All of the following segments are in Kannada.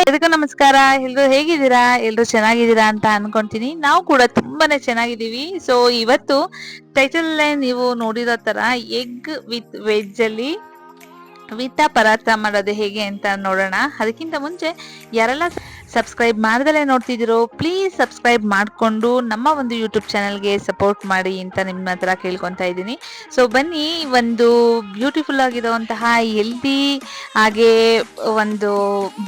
ಎಲ್ರಿಗೂ ನಮಸ್ಕಾರ. ಎಲ್ರು ಹೇಗಿದ್ದೀರಾ? ಎಲ್ರು ಚೆನ್ನಾಗಿದ್ದೀರಾ ಅಂತ ಅನ್ಕೊಂತೀನಿ. ನಾವು ಕೂಡ ತುಂಬಾನೇ ಚೆನ್ನಾಗಿದ್ದೀವಿ. ಸೊ ಇವತ್ತು ಟೈಟಲ್ ನೀವು ನೋಡಿರೋ ತರ ಎಗ್ ವಿತ್ ವೆಜ್ ಅಲ್ಲಿ ವಿತ ಪರಾತ ಮಾಡೋದು ಹೇಗೆ ಅಂತ ನೋಡೋಣ. ಅದಕ್ಕಿಂತ ಮುಂಚೆ ಯಾರೆಲ್ಲ ಸಬ್ಸ್ಕ್ರೈಬ್ ಮಾಡ್ದಲೇ ನೋಡ್ತಿದ್ದೀರೋ ಪ್ಲೀಸ್ ಸಬ್ಸ್ಕ್ರೈಬ್ ಮಾಡಿಕೊಂಡು ನಮ್ಮ ಒಂದು ಯೂಟ್ಯೂಬ್ ಚಾನಲ್ಗೆ ಸಪೋರ್ಟ್ ಮಾಡಿ ಅಂತ ನಿಮ್ಮ ಹತ್ರ ಕೇಳ್ಕೊತಾ ಇದ್ದೀನಿ. ಸೊ ಬನ್ನಿ, ಒಂದು ಬ್ಯೂಟಿಫುಲ್ ಆಗಿರುವಂತಹ ಹೆಲ್ದಿ ಹಾಗೆ ಒಂದು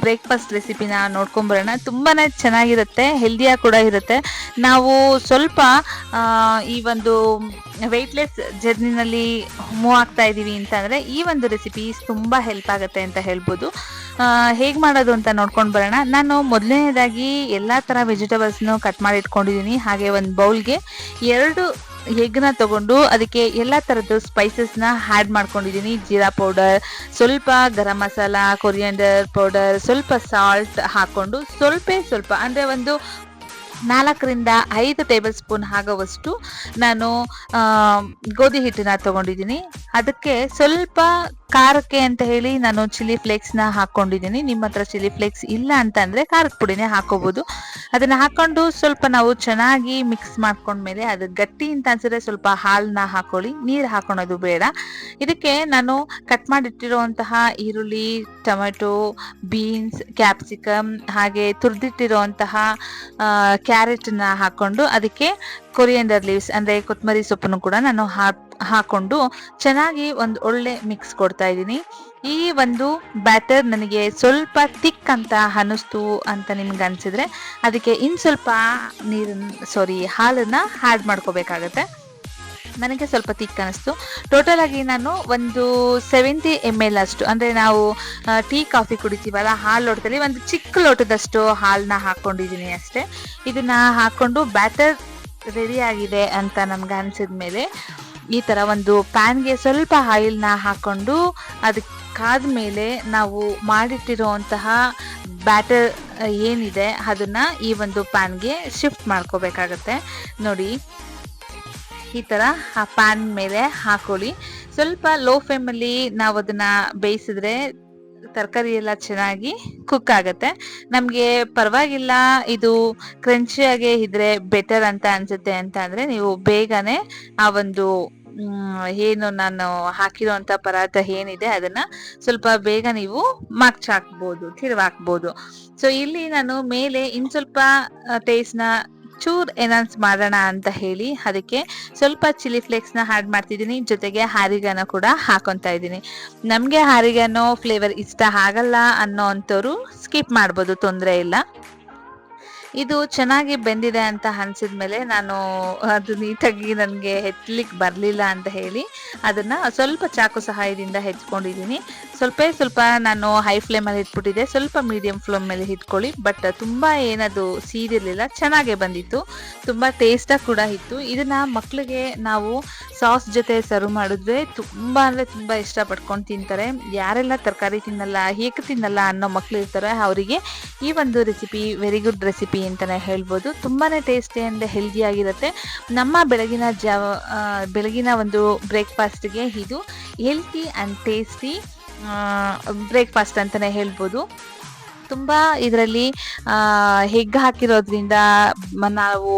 ಬ್ರೇಕ್ಫಾಸ್ಟ್ ರೆಸಿಪಿನ ನೋಡ್ಕೊಂಬರೋಣ. ತುಂಬಾ ಚೆನ್ನಾಗಿರುತ್ತೆ ಹೆಲ್ದಿಯಾಗಿ ಕೂಡ ಇರುತ್ತೆ. ನಾವು ಸ್ವಲ್ಪ ಈ ಒಂದು ವೆಯ್ಟ್ಲೆಸ್ ಜರ್ನಿನಲ್ಲಿ ಮೂವ್ ಆಗ್ತಾ ಇದ್ದೀವಿ ಅಂತಂದರೆ ಈ ಒಂದು ರೆಸಿಪೀಸ್ ತುಂಬ ಹೆಲ್ಪ್ ಆಗುತ್ತೆ ಅಂತ ಹೇಳ್ಬೋದು. ಹೇಗೆ ಮಾಡೋದು ಅಂತ ನೋಡ್ಕೊಂಡು ಬರೋಣ. ನಾನು ಮೊದಲನೇದಾಗಿ ಎಲ್ಲ ಥರ ವೆಜಿಟೇಬಲ್ಸ್ನು ಕಟ್ ಮಾಡಿ ಇಟ್ಕೊಂಡಿದ್ದೀನಿ ಹಾಗೆ ಒಂದು ಬೌಲ್ಗೆ ಎರಡು ಎಗ್ನ ತಗೊಂಡು ಅದಕ್ಕೆ ಎಲ್ಲ ಥರದ್ದು ಸ್ಪೈಸಸ್ನ ಆ್ಯಡ್ ಮಾಡ್ಕೊಂಡಿದ್ದೀನಿ ಜೀರಾ ಪೌಡರ್ ಸ್ವಲ್ಪ ಗರಂ ಮಸಾಲ ಕೊರಿಯಂಡರ್ ಪೌಡರ್ ಸ್ವಲ್ಪ ಸಾಲ್ಟ್ ಹಾಕ್ಕೊಂಡು ಸ್ವಲ್ಪ ಸ್ವಲ್ಪ, ಅಂದರೆ ಒಂದು ನಾಲ್ಕರಿಂದ ಐದು ಟೇಬಲ್ ಸ್ಪೂನ್ ಆಗೋವಷ್ಟು ನಾನು ಗೋಧಿ ಹಿಟ್ಟನ್ನ ತಗೊಂಡಿದ್ದೀನಿ. ಅದಕ್ಕೆ ಸ್ವಲ್ಪ ಖಾರಕ್ಕೆ ಅಂತ ಹೇಳಿ ನಾನು ಚಿಲ್ಲಿ ಫ್ಲೇಕ್ಸ್ನ ಹಾಕ್ಕೊಂಡಿದ್ದೀನಿ. ನಿಮ್ಮ ಹತ್ರ ಚಿಲ್ಲಿ ಫ್ಲೇಕ್ಸ್ ಇಲ್ಲ ಅಂತ ಅಂದರೆ ಖಾರದ ಪುಡಿನೇ ಹಾಕೋಬೋದು. ಅದನ್ನ ಹಾಕೊಂಡು ಸ್ವಲ್ಪ ನಾವು ಚೆನ್ನಾಗಿ ಮಿಕ್ಸ್ ಮಾಡ್ಕೊಂಡ್ಮೇಲೆ ಅದು ಗಟ್ಟಿ ಅಂತ ಅನ್ಸಿದ್ರೆ ಸ್ವಲ್ಪ ಹಾಲನ್ನ ಹಾಕೊಳ್ಳಿ. ನೀರು ಹಾಕೊಳೋದು ಬೇಡ. ಇದಕ್ಕೆ ನಾನು ಕಟ್ ಮಾಡಿಟ್ಟಿರುವಂತಹ ಈರುಳ್ಳಿ, ಟೊಮೆಟೊ, ಬೀನ್ಸ್, ಕ್ಯಾಪ್ಸಿಕಮ್ ಹಾಗೆ ತುರಿದಿಟ್ಟಿರುವಂತಹ ಕ್ಯಾರೆಟ್ನ ಹಾಕೊಂಡು ಅದಕ್ಕೆ ಕೊರಿಯಂಡರ್ ಲೀವ್ಸ್, ಅಂದರೆ ಕೊತ್ತಂಬರಿ ಸೊಪ್ಪನ್ನು ಕೂಡ ನಾನು ಹಾಕ್, ಹಾಕೊಂಡು ಚೆನ್ನಾಗಿ ಒಂದು ಒಳ್ಳೆ ಮಿಕ್ಸ್ ಕೊಡ್ತಾ ಇದ್ದೀನಿ. ಈ ಒಂದು ಬ್ಯಾಟರ್ ನನಗೆ ಸ್ವಲ್ಪ ತಿಕ್ ಅಂತ ಅನ್ನಿಸ್ತು ಅಂತ ನಿಮ್ಗೆ ಅನ್ಸಿದ್ರೆ, ಅದಕ್ಕೆ ಇನ್ನು ಸ್ವಲ್ಪ ನೀರನ್ನು ಸಾರಿ ಹಾಲನ್ನ ಆ್ಯಡ್ ಮಾಡ್ಕೋಬೇಕಾಗತ್ತೆ. ನನಗೆ ಸ್ವಲ್ಪ ತಿಕ್ ಅನಿಸ್ತು. ಟೋಟಲ್ ಆಗಿ ನಾನು ಒಂದು ಸೆವೆಂಟಿ ಎಂ ಎಲ್ ಅಷ್ಟು. ಅಂದರೆ ನಾವು ಟೀ ಕಾಫಿ ಕುಡಿತೀವಲ್ಲ, ಹಾಲು ಲೋಟದಲ್ಲಿ ಒಂದು ಚಿಕ್ಕ ಲೋಟದಷ್ಟು ಹಾಲನ್ನ ಹಾಕ್ಕೊಂಡಿದ್ದೀನಿ ಅಷ್ಟೇ. ಇದನ್ನ ಹಾಕ್ಕೊಂಡು ಬ್ಯಾಟರ್ ರೆಡಿ ಆಗಿದೆ ಅಂತ ನಮ್ಗೆ ಅನ್ಸಿದ ಮೇಲೆ ಈ ಥರ ಒಂದು ಪ್ಯಾನ್ಗೆ ಸ್ವಲ್ಪ ಆಯಿಲ್ನ ಹಾಕ್ಕೊಂಡು ಕಾದ ಮೇಲೆ ನಾವು ಮಾಡಿಟ್ಟಿರುವಂತಹ ಬ್ಯಾಟರ್ ಏನಿದೆ, ಅದನ್ನ ಈ ಒಂದು ಪ್ಯಾನ್ಗೆ ಶಿಫ್ಟ್ ಮಾಡ್ಕೋಬೇಕಾಗತ್ತೆ. ನೋಡಿ ಈ ಥರ ಆ ಪ್ಯಾನ್ ಮೇಲೆ ಹಾಕೊಳ್ಳಿ. ಸ್ವಲ್ಪ ಲೋ ಫ್ಲೇಮಲ್ಲಿ ನಾವು ಅದನ್ನ ಬೇಯಿಸಿದ್ರೆ ತರಕಾರಿ ಎಲ್ಲ ಚೆನ್ನಾಗಿ ಕುಕ್ ಆಗುತ್ತೆ. ನಮಗೆ ಪರವಾಗಿಲ್ಲ ಇದು ಕ್ರಂಚಿಯಾಗೆ ಇದ್ರೆ ಬೆಟರ್ ಅಂತ ಅನ್ಸುತ್ತೆ ಅಂತ ಅಂದ್ರೆ ನೀವು ಬೇಗನೆ ಆ ಒಂದು ಏನು ನಾನು ಹಾಕಿರೋಂಥ ಪದಾರ್ಥ ಏನಿದೆ ಅದನ್ನ ಸ್ವಲ್ಪ ಬೇಗ ನೀವು ಮಗ್ಚ್ ಹಾಕ್ಬೋದು, ತಿರುವಾಕ್ಬೋದು. ಸೊ ಇಲ್ಲಿ ನಾನು ಮೇಲೆ ಇನ್ ಸ್ವಲ್ಪ ಟೇಸ್ಟ್ನ ಚೂರ್ ಎನೌನ್ಸ್ ಮಾಡೋಣ ಅಂತ ಹೇಳಿ ಅದಕ್ಕೆ ಸ್ವಲ್ಪ ಚಿಲ್ಲಿ ಫ್ಲೇಕ್ಸ್ನ ಆ್ಯಡ್ ಮಾಡ್ತಿದ್ದೀನಿ. ಜೊತೆಗೆ ಹಾರಿಗನ ಕೂಡ ಹಾಕೊತಾ ಇದ್ದೀನಿ. ನಮಗೆ ಹಾರಿಗಾನೋ ಫ್ಲೇವರ್ ಇಷ್ಟ ಆಗಲ್ಲ ಅನ್ನೋ ಅಂಥವ್ರು ಸ್ಕಿಪ್ ಮಾಡ್ಬೋದು, ತೊಂದರೆ ಇಲ್ಲ. ಇದು ಚೆನ್ನಾಗಿ ಬೆಂದಿದೆ ಅಂತ ಅನ್ಸಿದ ಮೇಲೆ ನಾನು ಅದು ನೀಟಾಗಿ ನನಗೆ ಹೆಚ್ಲಿಕ್ಕೆ ಬರಲಿಲ್ಲ ಅಂತ ಹೇಳಿ ಅದನ್ನ ಸ್ವಲ್ಪ ಚಾಕು ಸಹಾಯದಿಂದ ಹೆಚ್ಕೊಂಡಿದ್ದೀನಿ. ಸ್ವಲ್ಪ ಸ್ವಲ್ಪ ನಾನು ಹೈ ಫ್ಲೇಮಲ್ಲಿ ಇಟ್ಬಿಟ್ಟಿದ್ದೆ. ಸ್ವಲ್ಪ ಮೀಡಿಯಂ ಫ್ಲೇಮ್ ಮೇಲೆ ಇಟ್ಕೊಳ್ಳಿ. ಬಟ್ ತುಂಬ ಏನದು ಸೀದಿರಲಿಲ್ಲ ಚೆನ್ನಾಗೇ ಬಂದಿತ್ತು. ತುಂಬ ಟೇಸ್ಟಾಗಿ ಕೂಡ ಇತ್ತು. ಇದನ್ನ ಮಕ್ಕಳಿಗೆ ನಾವು ಸಾಸ್ ಜೊತೆ ಸರ್ವ್ ಮಾಡಿದ್ರೆ ತುಂಬ ಅಂದರೆ ತುಂಬ ಇಷ್ಟಪಡ್ಕೊಂಡು ತಿಂತಾರೆ. ಯಾರೆಲ್ಲ ತರಕಾರಿ ತಿನ್ನಲ್ಲ, ಹೇಗೆ ತಿನ್ನಲ್ಲ ಅನ್ನೋ ಮಕ್ಳು ಇರ್ತಾರೆ, ಅವರಿಗೆ ಈ ಒಂದು ರೆಸಿಪಿ ವೆರಿ ಗುಡ್ ರೆಸಿಪಿ ಅಂತಲೇ ಹೇಳ್ಬೋದು. ತುಂಬಾ ಟೇಸ್ಟಿ ಅಂದರೆ ಹೆಲ್ದಿ ಆಗಿರುತ್ತೆ. ನಮ್ಮ ಬೆಳಗಿನ ಜಾವ ಬೆಳಗಿನ ಒಂದು ಬ್ರೇಕ್ಫಾಸ್ಟ್ಗೆ ಇದು ಹೆಲ್ತಿ ಆ್ಯಂಡ್ ಟೇಸ್ಟಿ ಬ್ರೇಕ್ಫಾಸ್ಟ್ ಅಂತಲೇ ಹೇಳ್ಬೋದು. ತುಂಬ ಇದರಲ್ಲಿ ಹೆಗ್ ಹಾಕಿರೋದ್ರಿಂದ ನಾವು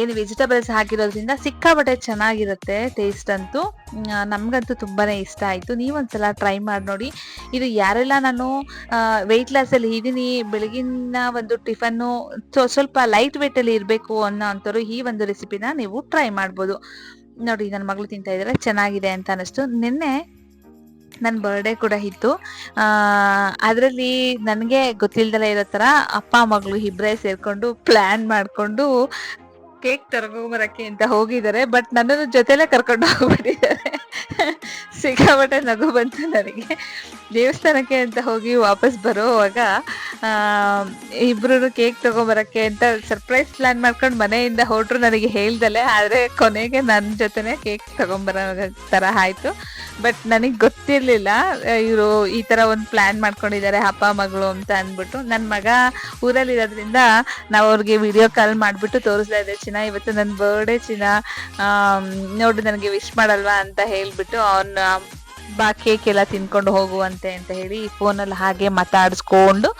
ಏನು ವೆಜಿಟೇಬಲ್ಸ್ ಹಾಕಿರೋದ್ರಿಂದ ಸಿಕ್ಕಾಪಟ್ಟೆ ಚೆನ್ನಾಗಿರುತ್ತೆ ಟೇಸ್ಟ್ ಅಂತೂ. ನಮಗಂತೂ ತುಂಬಾ ಇಷ್ಟ ಆಯಿತು. ನೀವೊಂದ್ಸಲ ಟ್ರೈ ಮಾಡಿ ನೋಡಿ. ಇದು ಯಾರೆಲ್ಲ ನಾನು ವೆಯ್ಟ್ ಲಾಸಲ್ಲಿ ಇದ್ದೀನಿ ಬೆಳಗಿನ ಒಂದು ಟಿಫನ್ನು ಸ್ವಲ್ಪ ಲೈಟ್ ವೆಯ್ಟಲ್ಲಿ ಇರಬೇಕು ಅನ್ನೋ ಅಂಥವ್ರು ಈ ಒಂದು ರೆಸಿಪಿನ ನೀವು ಟ್ರೈ ಮಾಡ್ಬೋದು. ನೋಡಿ ನನ್ನ ಮಗಳು ತಿಂತಾ ಇದ್ದಾರೆ ಚೆನ್ನಾಗಿದೆ ಅಂತ ಅನ್ನಿಸ್ತು. ನಿನ್ನೆ ನನ್ನ ಬರ್ಡೇ ಕೂಡ ಇತ್ತು. ಅದರಲ್ಲಿ ನನಗೆ ಗೊತ್ತಿಲ್ಲದಲ್ಲೇ ಇರೋ ಥರ ಅಪ್ಪ, ಮಗಳು ಇಬ್ಬರೇ ಸೇರಿಕೊಂಡು ಪ್ಲ್ಯಾನ್ ಮಾಡಿಕೊಂಡು ಕೇಕ್ ತರ್ಕೊಂಬರಕ್ಕೆ ಅಂತ ಹೋಗಿದ್ದಾರೆ, ಬಟ್ ನನ್ನನ್ನು ಜೊತೆಲೆ ಕರ್ಕೊಂಡು ಹೋಗ್ಬಿಟ್ಟಿದ್ದಾರೆ. ಸಿಕ್ಕಾಪಟ್ಟೆ ನಗು ಬಂತು ನನಗೆ. ದೇವಸ್ಥಾನಕ್ಕೆ ಅಂತ ಹೋಗಿ ವಾಪಸ್ ಬರೋವಾಗ ಇಬ್ರು ಕೇಕ್ ತಗೊಂಬರಕ್ಕೆ ಅಂತ ಸರ್ಪ್ರೈಸ್ ಪ್ಲಾನ್ ಮಾಡ್ಕೊಂಡು ಮನೆಯಿಂದ ಹೊರಟ್ರು ನನಗೆ ಹೇಳ್ದಲೆ, ಆದ್ರೆ ಕೊನೆಗೆ ನನ್ನ ಜೊತೆನೆ ಕೇಕ್ ತಗೊಂಬರ ತರ ಆಯ್ತು. ಬಟ್ ನನಗೆ ಗೊತ್ತಿರ್ಲಿಲ್ಲ. ಇವರು ಈ ತರ ಒಂದು ಪ್ಲಾನ್ ಮಾಡ್ಕೊಂಡಿದ್ದಾರೆ, ಅಪ್ಪ, ಮಗಳು ಅಂತ ಅಂದ್ಬಿಟ್ಟು. ನನ್ನ ಮಗ ಊರಲ್ಲಿ ಇರೋದ್ರಿಂದ ನಾವು ಅವ್ರಿಗೆ ವಿಡಿಯೋ ಕಾಲ್ ಮಾಡಿಬಿಟ್ಟು ತೋರಿಸ್ತಾ ಇದ್ದೆ, ಚಿನ್ನ, ಇವತ್ತು ನನ್ನ ಬರ್ಡೇ ಚಿನ್ನ. ನೋಡು, ನನಗೆ ವಿಶ್ ಮಾಡಲ್ವಾ? ಅಂತ ಹೇಳ್ಬಿಟ್ಟು ಅವನ್ನ ಬಾ ಕೇಕ್ ಎಲ್ಲ ತಿನ್ಕೊಂಡು ಹೋಗುವಂತೆ ಅಂತ ಹೇಳಿ ಫೋನಲ್ಲಿ ಹಾಗೆ ಮಾತಾಡಿಸ್ಕೊಂಡು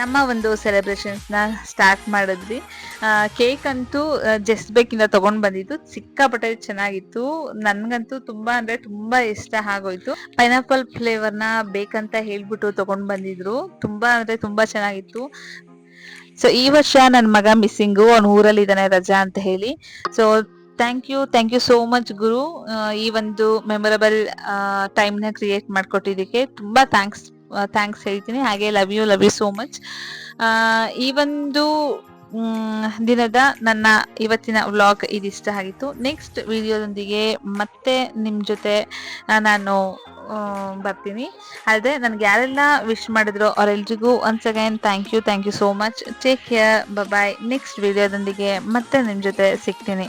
ನಮ್ಮ ಒಂದು ಸೆಲೆಬ್ರೇಷನ್ಸ್ನ ಸ್ಟಾರ್ಟ್ ಮಾಡಿದ್ವಿ. ಕೇಕ್ ಅಂತೂ ಜಸ್ಟ್ ಬೇಕಿಂದ ತಗೊಂಡ್ ಬಂದಿದ್ದು. ಸಿಕ್ಕಾಪಟ್ಟೆ ಚೆನ್ನಾಗಿತ್ತು. ನನ್ಗಂತೂ ತುಂಬಾ ಅಂದ್ರೆ ತುಂಬಾ ಇಷ್ಟ ಆಗೋಯ್ತು. ಪೈನಾಪಲ್ ಫ್ಲೇವರ್ನ ಬೇಕಂತ ಹೇಳ್ಬಿಟ್ಟು ತಗೊಂಡ್ ಬಂದಿದ್ರು. ತುಂಬಾ ಅಂದ್ರೆ ತುಂಬಾ ಚೆನ್ನಾಗಿತ್ತು. ಸೊ ಈ ವರ್ಷ ನನ್ನ ಮಗ ಮಿಸ್ಸಿಂಗು ಅವ್ನು ಊರಲ್ಲಿ ಇದ್ದಾನೆ ರಜಾ ಅಂತ ಹೇಳಿ. So thank you thank you so much ಗುರು. ಈ ಒಂದು ಮೆಮೊರಬಲ್ ಟೈಮ್ನ ಕ್ರಿಯೇಟ್ ಮಾಡಿಕೊಟ್ಟಿದ್ದಕ್ಕೆ ತುಂಬಾ ಥ್ಯಾಂಕ್ಸ್ ಥ್ಯಾಂಕ್ಸ್ ಹೇಳ್ತೀನಿ. ಹಾಗೆ love you love you so much ಈ ಒಂದು ದಿನದ ನನ್ನ ಇವತ್ತಿನ ವ್ಲಾಗ್ ಇದಿಷ್ಟ ಆಗಿತ್ತು. ನೆಕ್ಸ್ಟ್ ವಿಡಿಯೋದೊಂದಿಗೆ ಮತ್ತೆ ನಿಮ್ಮ ಜೊತೆ ನಾನು ಬರ್ತೀನಿ. ಅಲ್ಲದೆ ನನಗೆ ಯಾರೆಲ್ಲ ವಿಶ್ ಮಾಡಿದ್ರು ಅವರೆಲ್ರಿಗೂ once again thank you thank you so much take care bye next ವಿಡಿಯೋದೊಂದಿಗೆ ಮತ್ತೆ ನಿಮ್ಮ ಜೊತೆ ಸಿಗ್ತೀನಿ.